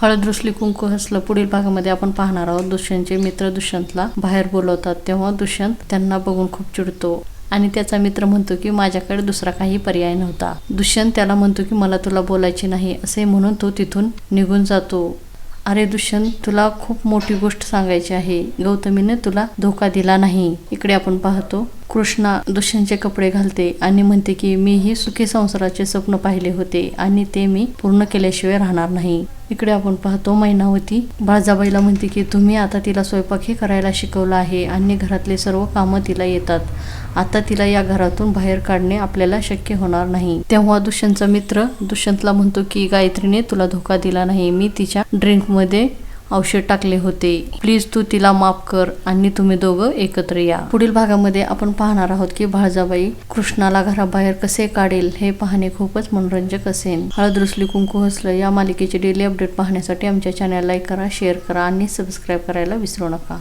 हळद कुंकू हसलं पुढील भागामध्ये आपण पाहणार आहोत. दुष्यंतचे मित्र दुष्यंतला बाहेर बोलवतात तेव्हा दुष्यंत त्यांना बघून खूप चिडतो. आणि त्याचा मित्र म्हणतो की माझ्याकडे दुसरा काही पर्याय नव्हता. दुष्यंत त्याला म्हणतो की मला तुला बोलायचे नाही. असे म्हणून तो तिथून निघून जातो. अरे दुष्यंत तुला खूप मोठी गोष्ट सांगायची आहे. गौतमीने तुला धोका दिला नाही. इकडे आपण पाहतो कृष्णा दुष्यंतचे कपडे घालते आणि म्हणते की मी ही सुखी संसाराचे स्वप्न पाहिले होते आणि ते मी पूर्ण केल्याशिवाय राहणार नाही. इकडे आपण पाहतो मैनावती. बाळजाबाईला म्हणते की तुम्ही आता तिला स्वयंपाक हे करायला शिकवलं आहे. आणि घरातले सर्व कामं तिला येतात. आता तिला या घरातून बाहेर काढणे आपल्याला शक्य होणार नाही. तेव्हा दुष्यंतचा मित्र दुष्यंतला म्हणतो की गायत्रीने तुला धोका दिला नाही. मी तिच्या ड्रिंकमध्ये औषध टाकले होते. प्लीज तू तिला माफ कर आणि तुम्ही दोघं एकत्र या. पुढील भागामध्ये आपण पाहणार आहोत की भाळजाबाई कृष्णाला घराबाहेर कसे काढेल हे पाहणे खूपच मनोरंजक असेल. हळद रुसली कुंकू हसलं या मालिकेचे डेली अपडेट पाहण्यासाठी आमच्या चॅनल लाईक करा शेअर करा आणि सबस्क्राईब करायला विसरू नका.